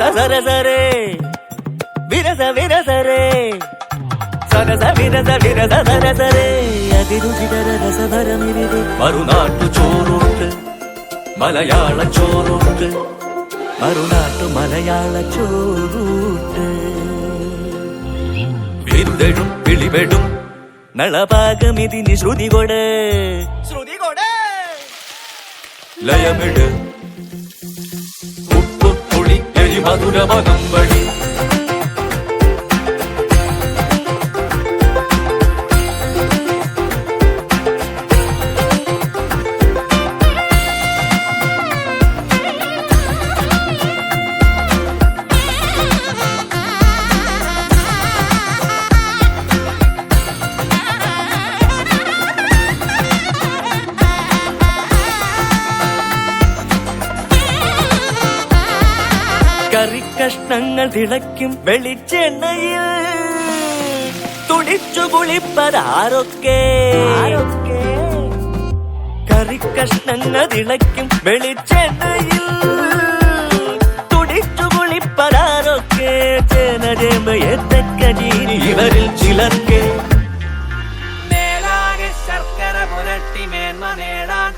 சர சரே விரச விரசரே சரச விரச விரச சர சரே அதிருதி தர ரசதர மிரிது மறுநாட்டு சோறுண்டு மலையாள சோறுண்டு மறுநாட்டு மலையாள சோறுண்டு விருந்தெழும் விழிவெடும் நளபாக மிதினி ஸ்ருதிகொட ஸ்ருதிகொட லயமிடு എരി മധുരമകം വഴി കഷ്ണങ്ങൾ തിളയ്ക്കും വെളിച്ചെണ്ണയിൽ. തുടിച്ചു കുളിപ്പതാരൊക്കെ കഷ്ണങ്ങൾ തിളയ്ക്കും വെളിച്ചെണ്ണയിൽ. തുടിച്ചു കുളിപ്പതാരൊക്കെ ജനജമയത്തക്ക ഇവരിൽ ചിലർക്ക്. ശർക്കര പുരട്ടി മേന്മ നേടാൻ.